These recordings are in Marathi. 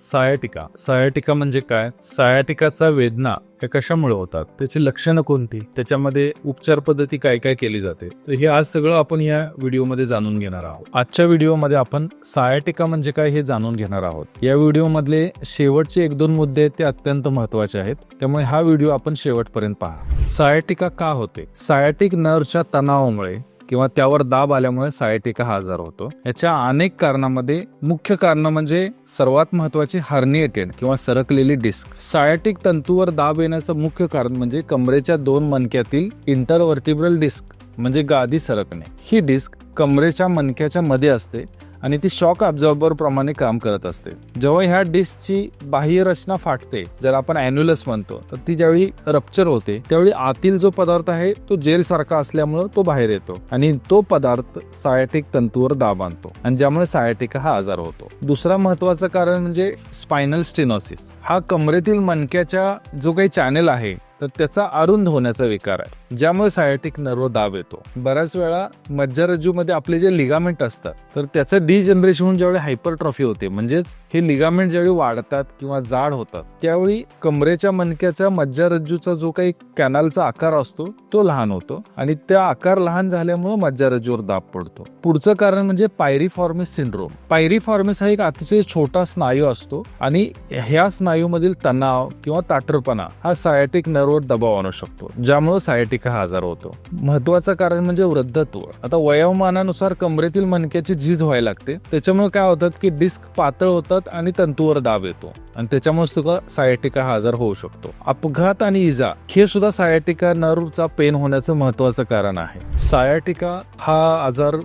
सायाटिका. सायाटिका म्हणजे काय? सायाटिकाचा वेदना त्या कशामुळे होतात? त्याची लक्षणं कोणती? त्याच्यामध्ये उपचार पद्धती काय काय केली जाते? तर हे आज सगळं आपण या व्हिडिओमध्ये जाणून घेणार आहोत. आजच्या व्हिडिओमध्ये आपण सायाटिका म्हणजे काय हे जाणून घेणार आहोत. या व्हिडिओमधले शेवटचे एक दोन मुद्दे आहेत ते अत्यंत महत्त्वाचे आहेत. त्यामुळे हा व्हिडिओ आपण शेवटपर्यंत पहा. सायाटिका का होते? सायाटिक नर्वच्या तणावामुळे किंवा त्यावर दाब आल्यामुळे सायटिका हा आजार होतो. याच्या अनेक कारणामध्ये मुख्य कारण म्हणजे सर्वात महत्वाची हार्निएटेड किंवा सरकलेली डिस्क. सायटिक तंतूवर दाब येण्याचं मुख्य कारण म्हणजे कमरेच्या दोन मणक्यातील इंटरवर्टिब्रल डिस्क म्हणजे गादी सरकणे. ही डिस्क कमरेच्या मणक्याच्या मध्ये असते आणि ती शॉक अब्झॉर्बर प्रमाणे काम करत असते. जेव्हा ह्या डिस्कची बाह्य रचना फाटते ज्याला आपण अॅन्युलस म्हणतो तर ती ज्यावेळी रप्चर होते त्यावेळी आतील जो पदार्थ आहे तो जेल सारखा असल्यामुळे तो बाहेर येतो. आणि तो पदार्थ सायटिक तंतूवर दाब आणतो. आणि ज्यामुळे सायटिका हा आजार होतो. दुसरा महत्वाचं कारण म्हणजे स्पायनल स्टेनोसिस हा कमरेतील मणक्याच्या जो काही चॅनेल आहे तर त्याचा अरुंद होण्याचा विकार आहे. ज्यामुळे सायटिक नर्व दाब येतो. बऱ्याच वेळा मज्जारज्जूमध्ये आपले जे लिगामेंट असतात तर त्याचं डिजनरेशन होऊन ज्यावेळी हायपरट्रॉफी होते म्हणजेच हे लिगामेंट ज्यावेळी वाढतात किंवा जाड होतात त्यावेळी कमरेच्या मणक्याच्या मज्जारज्जूचा जो काही कॅनलचा आकार असतो तो लहान होतो आणि त्या आकार लहान झाल्यामुळे मज्जारज्जूवर दाब पडतो. पुढचं कारण म्हणजे पायरीफॉर्मिस सिंड्रोम पायरीफॉर्मिस हा एक अतिशय छोटा स्नायू असतो आणि ह्या स्नायूमधील तणाव किंवा ताटरपणा हा सायटिक नर्ववर दबाव आणू शकतो ज्यामुळे सायटिक हा आजार होतो. महत्वाचं कारण म्हणजे वृद्धत्व. आता वयोमानानुसार कमरेतील मणक्याची झीज व्हायला लागते. त्याच्यामुळे काय होतात की डिस्क पातळ होतात आणि तंतूवर दाब येतो. आणि त्याच्यामुळे सुद्धा सायटिका हा आजार होऊ शकतो. अपघात आणि इजा हे सुद्धा सायटिका नर्वचा पेन होण्याचं महत्वाचं कारण आहे. सायटिका हा आजार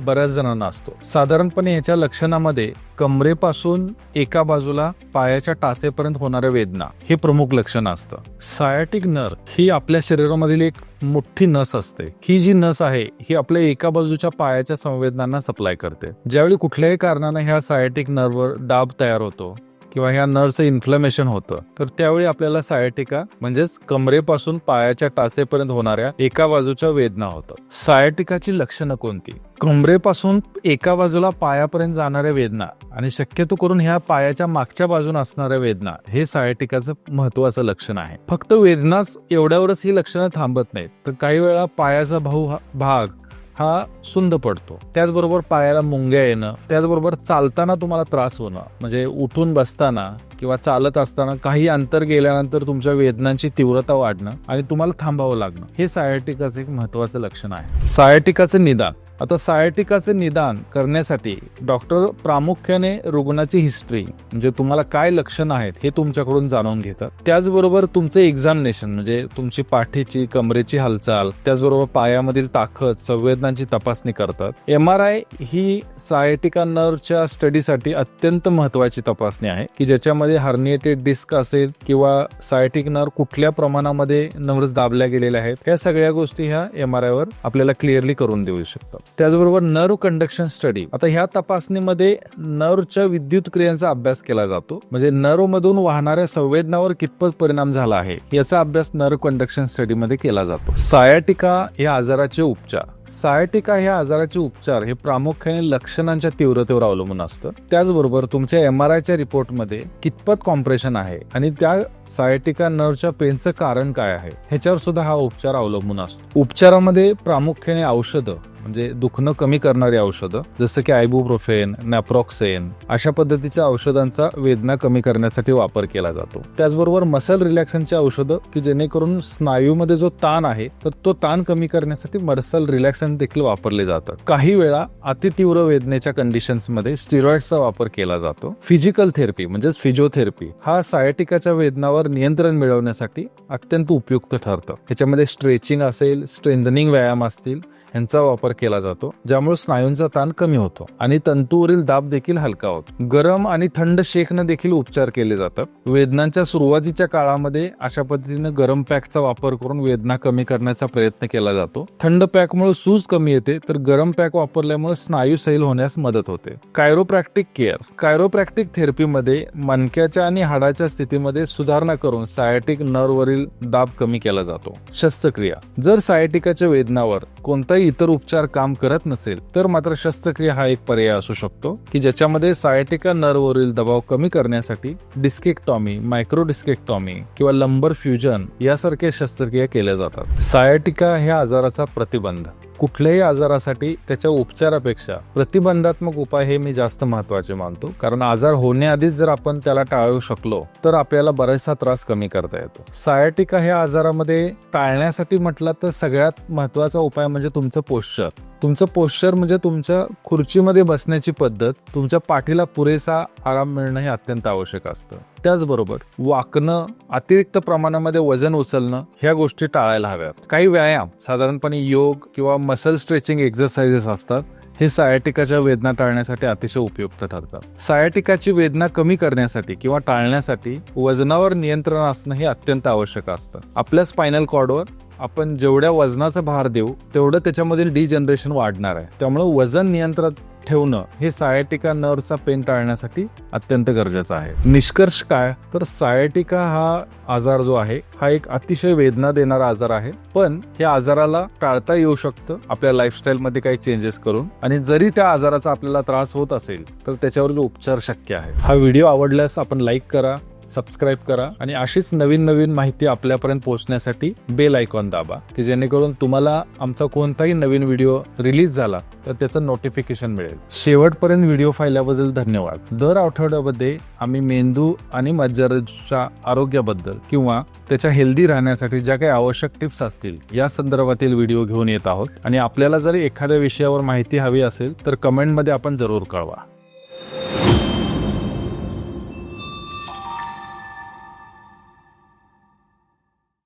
बऱ्याच जणांना असतो. साधारणपणे याच्या लक्षणामध्ये कमरेपासून एका बाजूला पायाच्या टाचेपर्यंत होणाऱ्या वेदना हे प्रमुख लक्षण असतं. सायाटिक नर ही आपल्या शरीरामधील एक मोठी नस असते. ही जी नस आहे ही आपल्या एका बाजूच्या पायाच्या संवेदनांना सप्लाय करते. ज्यावेळी कुठल्याही कारणाने ह्या सायटिक नर्ववर दाब तयार होतो किंवा ह्या नर्वचं इन्फ्लमेशन होतं तर त्यावेळी आपल्याला सायटिका म्हणजेच कमरेपासून पायाच्या टाचेपर्यंत होणाऱ्या एका बाजूच्या वेदना होतात. सायटिकाची लक्षणं कोणती? कमरेपासून एका बाजूला पायापर्यंत जाणाऱ्या वेदना आणि शक्यतो करून ह्या पायाच्या मागच्या बाजून असणाऱ्या वेदना हे सायटिकाचं महत्वाचं लक्षण आहे. फक्त वेदनाच एवढ्यावरच ही लक्षणं थांबत नाहीत. तर काही वेळा पायाचा भाऊ भाग हा सुंद पडतो. त्याचबरोबर पायाला मुंग्या येणं त्याचबरोबर चालताना तुम्हाला त्रास होणं म्हणजे उठून बसताना किंवा चालत असताना काही अंतर गेल्यानंतर तुमच्या वेदनांची तीव्रता वाढणं आणि तुम्हाला थांबावं लागणं हे सायटिकाचं एक महत्वाचं लक्षण आहे. सायटिकाचं निदान. आता सायटिकाचे निदान करण्यासाठी डॉक्टर प्रामुख्याने रुग्णाची हिस्ट्री म्हणजे तुम्हाला काय लक्षणं आहेत हे तुमच्याकडून जाणून घेतात. त्याचबरोबर तुमचं एक्झामिनेशन म्हणजे तुमची पाठीची कमरेची हालचाल त्याचबरोबर पायामधील ताकद संवेदनांची तपासणी करतात. एम आर आय ही सायटिका नर्वच्या स्टडीसाठी अत्यंत महत्वाची तपासणी आहे की ज्याच्यामध्ये हार्निएटेड डिस्क असेल किंवा सायटिक नर्व कुठल्या प्रमाणामध्ये नर्व्स दाबल्या गेलेल्या आहेत या सगळ्या गोष्टी ह्या एम आर आय वर आपल्याला क्लिअरली करून देऊ शकतात. त्याचबरोबर नर्व कंडक्शन स्टडी आता ह्या तपासणीमध्ये नर्वच्या विद्युत क्रियांचा अभ्यास केला जातो. म्हणजे नर्व मधून वाहणाऱ्या संवेदनावर कितपत परिणाम झाला आहे याचा अभ्यास नर्व कंडक्शन स्टडीमध्ये केला जातो. सायाटिका या आजाराचे उपचार. सायटिका ह्या आजाराचे उपचार हे प्रामुख्याने लक्षणांच्या तीव्रतेवर अवलंबून असतं. त्याचबरोबर तुमच्या एम आर आयच्या रिपोर्टमध्ये कितपत कॉम्प्रेशन आहे आणि त्या सायटिका नर्वच्या पेनचं कारण काय आहे ह्याच्यावर सुद्धा हा उपचार अवलंबून असतो. उपचारामध्ये प्रामुख्याने औषधं म्हणजे दुखणं कमी करणारी औषधं जसं की आयबुप्रोफेन नॅप्रॉक्सेन अशा पद्धतीच्या औषधांचा वेदना कमी करण्यासाठी वापर केला जातो. त्याचबरोबर मसल रिलॅक्सनची औषधं की जेणेकरून स्नायूमध्ये जो ताण आहे तर तो ताण कमी करण्यासाठी मसल रिलॅक्सन देखील वापरले जातात. काही वेळा अतितीव्र वेदनेच्या कंडिशन्समध्ये स्टिरॉइडचा वापर केला जातो. फिजिकल थेरपी म्हणजेच फिजिओथेरपी हा सायटिकाच्या वेदनावर नियंत्रण मिळवण्यासाठी अत्यंत उपयुक्त ठरतं. ह्याच्यामध्ये स्ट्रेचिंग असेल स्ट्रेंथनिंग व्यायाम असतील यांचा वापर केला जातो ज्यामुळे स्नायूंचा ताण कमी होतो आणि तंतूवरील दाब देखील हलका होतो. गरम आणि थंड शेकनं देखील उपचार केले जातात. वेदनांच्या सुरुवातीच्या काळामध्ये अशा पद्धतीने गरम पॅकचा वापर करून वेदना कमी करण्याचा प्रयत्न केला जातो. थंड पॅकमुळे सूज कमी येते तर गरम पॅक वापरल्यामुळे स्नायू सैल होण्यास मदत होते. कायरोप्रॅक्टिक केअर कायरोप्रॅक्टिक थेरपीमध्ये मणक्याच्या आणि हाडाच्या स्थितीमध्ये सुधारणा करून सायटिक नर्ववरील दाब कमी केला जातो. शस्त्रक्रिया. जर सायटिकाच्या वेदनावर कोणताही इतर उपचार काम करत नसेल तर मात्र शस्त्रक्रिया हा एक पर्याय असू शकतो की ज्याच्यामध्ये सायटिका नर्ववरील दबाव कमी करण्यासाठी डिस्केक्टॉमी मायक्रो डिस्केक्टॉमी किंवा लंबर फ्युजन यासारख्या शस्त्रक्रिया केल्या जातात. सायटिका ह्या आजाराचा प्रतिबंध. कुठल्याही आजारासाठी त्याच्या उपचारापेक्षा प्रतिबंधात्मक उपाय हे मी जास्त महत्त्वाचे मानतो. कारण आजार होण्याआधीच जर आपण त्याला टाळू शकलो तर आपल्याला बराचसा त्रास कमी करता येतो. सायटिका ह्या आजारामध्ये टाळण्यासाठी म्हटलं तर सगळ्यात महत्त्वाचा उपाय म्हणजे तुमचं पोश्चर. तुमचं पोश्चर म्हणजे तुमच्या खुर्चीमध्ये बसण्याची पद्धत तुमच्या पाठीला पुरेसा आराम मिळणं हे अत्यंत आवश्यक असतं. त्याचबरोबर वाकणं अतिरिक्त प्रमाणामध्ये वजन उचलणं ह्या गोष्टी टाळायला हव्यात. काही व्यायाम साधारणपणे योग किंवा मसल स्ट्रेचिंग एक्सरसाइजेस असतात हे सायाटिकाच्या वेदना टाळण्यासाठी अतिशय उपयुक्त ठरतात. सायाटिकाची वेदना कमी करण्यासाठी किंवा टाळण्यासाठी वजनावर नियंत्रण असणं हे अत्यंत आवश्यक असतं. आपल्या स्पायनल कॉर्डवर आपण जेवढ्या वजनाचा भार देऊ तेवढं त्याच्यामधील डिजनरेशन वाढणार आहे. त्यामुळे वजन नियंत्रणात ठेवणं हे सायटिका नर्वचा पेन टाळण्यासाठी अत्यंत गरजेचं आहे. निष्कर्ष काय? तर सायटिका हा आजार जो आहे हा एक अतिशय वेदना देणारा आजार आहे. पण या आजाराला टाळता येऊ शकतं. आपल्या लाईफस्टाईलमध्ये काही चेंजेस करून. आणि जरी त्या आजाराचा आपल्याला त्रास होत असेल तर त्याच्यावरील उपचार शक्य आहे. हा व्हिडिओ आवडल्यास आपण लाईक करा. सबस्क्राईब करा आणि अशीच नवीन नवीन माहिती आपल्यापर्यंत पोहोचण्यासाठी बेल आयकॉन दाबा की जेणेकरून तुम्हाला आमचा कोणताही नवीन व्हिडिओ रिलीज झाला तर त्याचं नोटिफिकेशन मिळेल. शेवटपर्यंत व्हिडिओ पाहिल्याबद्दल धन्यवाद. दर आठवड्यामध्ये आम्ही मेंदू आणि मज्जाच्या आरोग्याबद्दल किंवा त्याच्या हेल्दी राहण्यासाठी ज्या काही आवश्यक टिप्स असतील या संदर्भातील व्हिडिओ घेऊन येत आहोत. आणि आपल्याला जर एखाद्या विषयावर माहिती हवी असेल तर कमेंटमध्ये आपण जरूर कळवा.